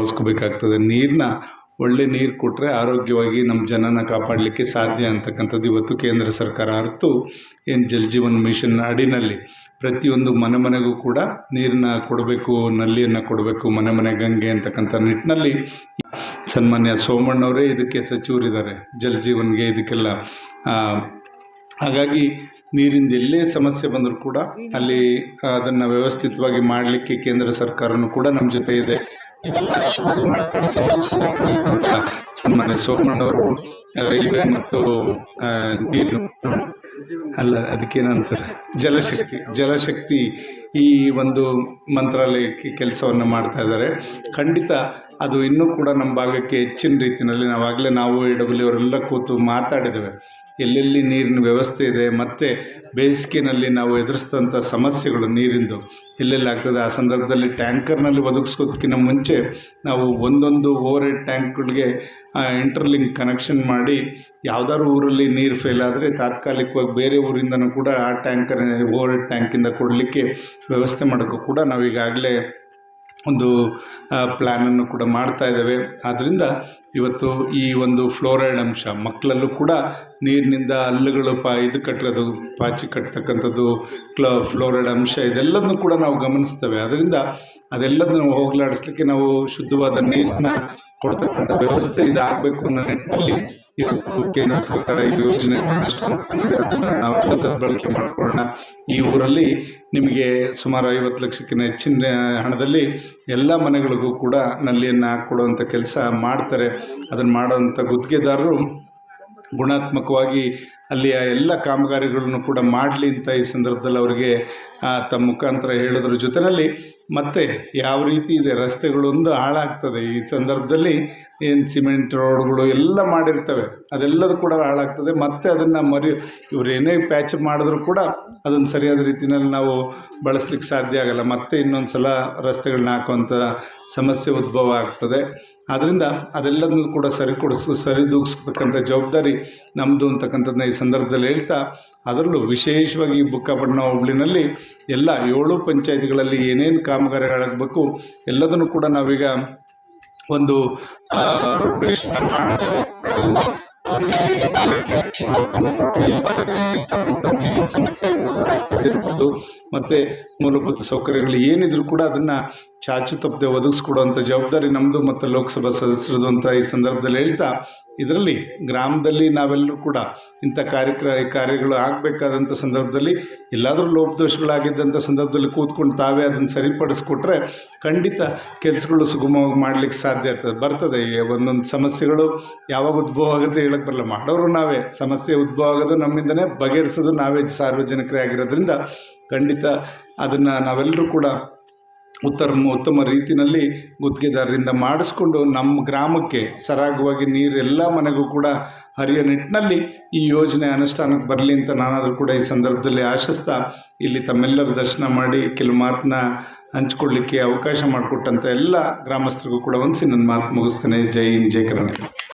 ಭಾವಿಸ್ಕೋಬೇಕಾಗ್ತದೆ ನೀರನ್ನ ಒಳ್ಳೆ ನೀರು ಕೊಟ್ಟರೆ ಆರೋಗ್ಯವಾಗಿ ನಮ್ಮ ಜನನ ಕಾಪಾಡಲಿಕ್ಕೆ ಸಾಧ್ಯ ಅಂತಕ್ಕಂಥದ್ದು ಇವತ್ತು ಕೇಂದ್ರ ಸರ್ಕಾರ ಅರ್ತು ಏನು ಜಲ್ ಜೀವನ್ ಮಿಷನ್ ಅಡಿನಲ್ಲಿ ಪ್ರತಿಯೊಂದು ಮನೆ ಮನೆಗೂ ಕೂಡ ನೀರನ್ನ ಕೊಡಬೇಕು, ನಲ್ಲಿಯನ್ನು ಕೊಡಬೇಕು, ಮನೆ ಮನೆ ಗಂಗೆ ಅಂತಕ್ಕಂಥ ನಿಟ್ಟಿನಲ್ಲಿ ಸನ್ಮಾನ್ಯ ಸೋಮಣ್ಣವರೇ ಇದಕ್ಕೆ ಸಚಿವರಿದ್ದಾರೆ. ಜಲ್ ಜೀವನ್ಗೆ ಇದಕ್ಕೆಲ್ಲ ಹಾಗಾಗಿ ನೀರಿಂದ ಎಲ್ಲೇ ಸಮಸ್ಯೆ ಬಂದರೂ ಕೂಡ ಅಲ್ಲಿ ಅದನ್ನು ವ್ಯವಸ್ಥಿತವಾಗಿ ಮಾಡಲಿಕ್ಕೆ ಕೇಂದ್ರ ಸರ್ಕಾರನೂ ಕೂಡ ನಮ್ಮ ಜೊತೆ ಇದೆ. ಸನ್ಮಾನ್ಯ ಸೋಮಣ್ಣವರು ರೈಲ್ವೆ ಮತ್ತು ನೀರು. ಅಲ್ಲ ಅದಕ್ಕೇನಂತಾರೆ ಜಲಶಕ್ತಿ. ಜಲಶಕ್ತಿ ಈ ಒಂದು ಮಂತ್ರಾಲಯಕ್ಕೆ ಕೆಲಸವನ್ನು ಮಾಡ್ತಾ ಇದ್ದಾರೆ. ಖಂಡಿತ ಅದು ಇನ್ನೂ ಕೂಡ ನಮ್ಮ ಭಾಗಕ್ಕೆ ಹೆಚ್ಚಿನ ರೀತಿಯಲ್ಲಿ ನಾವಾಗಲೇ ನಾವು ಎ ಡಬ್ಲ್ಯೂ ಅವರೆಲ್ಲ ಕೂತು ಮಾತಾಡಿದ್ದೇವೆ. ಎಲ್ಲೆಲ್ಲಿ ನೀರಿನ ವ್ಯವಸ್ಥೆ ಇದೆ, ಮತ್ತು ಬೇಸಿಗೆನಲ್ಲಿ ನಾವು ಎದುರಿಸಿದಂಥ ಸಮಸ್ಯೆಗಳು ನೀರಿಂದು, ಎಲ್ಲೆಲ್ಲಿ ಆಗ್ತದೆ? ಆ ಸಂದರ್ಭದಲ್ಲಿ ಟ್ಯಾಂಕರ್ನಲ್ಲಿ ಒದಗಿಸೋದಕ್ಕಿಂತ ಮುಂಚೆ ನಾವು ಒಂದೊಂದು ಓವರ್ ಹೆಡ್ ಟ್ಯಾಂಕ್ಗಳಿಗೆ ಇಂಟರ್ಲಿಂಕ್ ಕನೆಕ್ಷನ್ ಮಾಡಿ, ಯಾವ್ದಾದ್ರು ಊರಲ್ಲಿ ನೀರು ಫೇಲ್ ಆದರೆ ತಾತ್ಕಾಲಿಕವಾಗಿ ಬೇರೆ ಊರಿಂದನೂ ಕೂಡ ಆ ಟ್ಯಾಂಕರ್ ಓವರ್ ಹೆಡ್ ಟ್ಯಾಂಕಿಂದ ಕೊಡಲಿಕ್ಕೆ ವ್ಯವಸ್ಥೆ ಮಾಡೋಕ್ಕೂ ಕೂಡ ನಾವು ಈಗಾಗಲೇ ಒಂದು ಪ್ಲ್ಯಾನನ್ನು ಕೂಡ ಮಾಡ್ತಾ ಇದ್ದೇವೆ. ಆದ್ದರಿಂದ ಇವತ್ತು ಈ ಒಂದು ಫ್ಲೋರೈಡ್ ಅಂಶ ಮಕ್ಕಳಲ್ಲೂ ಕೂಡ ನೀರಿನಿಂದ ಹಲ್ಲುಗಳು ಪಾ, ಇದು ಕಟ್ಟೋದು ಪಾಚಿ ಕಟ್ತಕ್ಕಂಥದ್ದು, ಕ್ಲ, ಫ್ಲೋರೈಡ್ ಅಂಶ ಇದೆಲ್ಲದನ್ನು ಕೂಡ ನಾವು ಗಮನಿಸ್ತೇವೆ. ಅದರಿಂದ ಅದೆಲ್ಲದನ್ನು ಹೋಗಲಾಡಿಸ್ಲಿಕ್ಕೆ ನಾವು ಶುದ್ಧವಾದ ನೀರನ್ನ ಕೊಡ್ತಕ್ಕಂಥ ವ್ಯವಸ್ಥೆ ಇದಾಗಬೇಕು ಅನ್ನೋ ನಿಟ್ಟಿನಲ್ಲಿ ಇವತ್ತು ಕೇಂದ್ರ ಸರ್ಕಾರ ಈ ಯೋಜನೆ ನಾವೆಲ್ಲ ಸದ್ಬಳಕೆ ಮಾಡ್ಕೊಳ್ಳೋಣ. ಈ ಊರಲ್ಲಿ ನಿಮಗೆ ಸುಮಾರು ಐವತ್ತು ಲಕ್ಷಕ್ಕಿಂತ ಹೆಚ್ಚಿನ ಹಣದಲ್ಲಿ ಎಲ್ಲ ಮನೆಗಳಿಗೂ ಕೂಡ ನಲ್ಲಿಯನ್ನು ಹಾಕ್ಕೊಡುವಂಥ ಕೆಲಸ ಮಾಡ್ತಾರೆ. ಅದನ್ನು ಮಾಡೋವಂಥ ಗುತ್ತಿಗೆದಾರರು ಗುಣಾತ್ಮಕವಾಗಿ ಅಲ್ಲಿಯ ಎಲ್ಲ ಕಾಮಗಾರಿಗಳನ್ನು ಕೂಡ ಮಾಡಲಿ ಅಂತ ಈ ಸಂದರ್ಭದಲ್ಲಿ ಅವರಿಗೆ ತಮ್ಮ ಮುಖಾಂತರ ಹೇಳೋದ್ರ. ಜೊತೆಯಲ್ಲಿ ಮತ್ತೆ ಯಾವ ರೀತಿ ಇದೆ? ರಸ್ತೆಗಳೊಂದು ಹಾಳಾಗ್ತದೆ. ಈ ಸಂದರ್ಭದಲ್ಲಿ ಏನು ಸಿಮೆಂಟ್ ರೋಡ್ಗಳು ಎಲ್ಲ ಮಾಡಿರ್ತವೆ. ಅದೆಲ್ಲದೂ ಕೂಡ ಹಾಳಾಗ್ತದೆ. ಮತ್ತೆ ಅದನ್ನು ಮರಿ, ಇವ್ರು ಏನೇ ಪ್ಯಾಚ್ ಮಾಡಿದ್ರೂ ಕೂಡ ಅದನ್ನು ಸರಿಯಾದ ರೀತಿಯಲ್ಲಿ ನಾವು ಬಳಸ್ಲಿಕ್ಕೆ ಸಾಧ್ಯ ಆಗಲ್ಲ. ಮತ್ತೆ ಇನ್ನೊಂದು ಸಲ ರಸ್ತೆಗಳನ್ನ ಹಾಕುವಂಥ ಸಮಸ್ಯೆ ಉದ್ಭವ ಆಗ್ತದೆ. ಆದ್ದರಿಂದ ಅದೆಲ್ಲದನ್ನು ಕೂಡ ಸರಿಕೊಡಿಸು, ಸರಿದೂಗಿಸ್ತಕ್ಕಂಥ ಜವಾಬ್ದಾರಿ ನಮ್ಮದು ಅಂತಕ್ಕಂಥದ್ದನ್ನ ಈ ಸಂದರ್ಭದಲ್ಲಿ ಹೇಳ್ತಾ ಅದರಲ್ಲೂ ವಿಶೇಷವಾಗಿ ಬುಕ್ಕಾಪಟ್ಟಣ ಹೋಬಳಿನಲ್ಲಿ ಎಲ್ಲ ಏಳು ಪಂಚಾಯತಿಗಳಲ್ಲಿ ಏನೇನು ಕಾಮಗಾರಿಗಳಾಗಬೇಕು ಎಲ್ಲದನ್ನು ಕೂಡ ನಾವೀಗ ಒಂದು ಮತ್ತೆ ಮೂಲಭೂತ ಸೌಕರ್ಯಗಳು ಏನಿದ್ರು ಕೂಡ ಅದನ್ನ ಚಾಚು ತಪ್ಪದೆ ಒದಗಿಸ್ಕೊಡುವಂಥ ಜವಾಬ್ದಾರಿ ನಮ್ಮದು ಮತ್ತೆ ಲೋಕಸಭಾ ಸದಸ್ಯರದು ಅಂತ ಈ ಸಂದರ್ಭದಲ್ಲಿ ಹೇಳ್ತಾ ಇದರಲ್ಲಿ ಗ್ರಾಮದಲ್ಲಿ ನಾವೆಲ್ಲರೂ ಕೂಡ ಇಂಥ ಕಾರ್ಯಕ್ರ, ಕಾರ್ಯಗಳು ಆಗಬೇಕಾದಂಥ ಸಂದರ್ಭದಲ್ಲಿ ಎಲ್ಲಾದರೂ ಲೋಪದೋಷಗಳಾಗಿದ್ದಂಥ ಸಂದರ್ಭದಲ್ಲಿ ಕೂತ್ಕೊಂಡು ತಾವೇ ಅದನ್ನು ಸರಿಪಡಿಸ್ಕೊಟ್ರೆ ಖಂಡಿತ ಕೆಲಸಗಳು ಸುಗಮವಾಗಿ ಮಾಡಲಿಕ್ಕೆ ಸಾಧ್ಯ ಇರ್ತದೆ. ಬರ್ತದೆ. ಒಂದೊಂದು ಸಮಸ್ಯೆಗಳು ಯಾವಾಗ ಉದ್ಭವ ಆಗುತ್ತೆ ಹೇಳಕ್ಕೆ ಬರಲ್ಲ. ಮಾಡೋರು ನಾವೇ. ಸಮಸ್ಯೆ ಉದ್ಭವ ಆಗೋದು ನಮ್ಮಿಂದನೇ ಬಗೆಹರಿಸೋದು ನಾವೇ ಸಾರ್ವಜನಿಕರೇ ಆಗಿರೋದ್ರಿಂದ ಖಂಡಿತ ಅದನ್ನು ನಾವೆಲ್ಲರೂ ಕೂಡ ಉತ್ತಮ ಉತ್ತಮ ರೀತಿಯಲ್ಲಿ ಗುತ್ತಿಗೆದಾರರಿಂದ ಮಾಡಿಸ್ಕೊಂಡು ನಮ್ಮ ಗ್ರಾಮಕ್ಕೆ ಸರಾಗವಾಗಿ ನೀರು ಎಲ್ಲ ಮನೆಗೂ ಕೂಡ ಹರಿಯೋ ನಿಟ್ಟಿನಲ್ಲಿ ಈ ಯೋಜನೆ ಅನುಷ್ಠಾನಕ್ಕೆ ಬರಲಿ ಅಂತ ನಾನಾದರೂ ಕೂಡ ಈ ಸಂದರ್ಭದಲ್ಲಿ ಆಶಿಸ್ತಾ ಇಲ್ಲಿ ತಮ್ಮೆಲ್ಲರ ದರ್ಶನ ಮಾಡಿ ಕೆಲವು ಮಾತನ್ನ ಹಂಚ್ಕೊಳ್ಳಿಕ್ಕೆ ಅವಕಾಶ ಮಾಡಿಕೊಟ್ಟಂಥ ಎಲ್ಲ ಗ್ರಾಮಸ್ಥರಿಗೂ ಕೂಡ ಒಂದ್ಸಿ ನನ್ನ ಮಾತು ಮುಗಿಸ್ತೇನೆ. ಜೈ ಹಿಂದ್, ಜೈ ಕರ್ನಾಟಕ.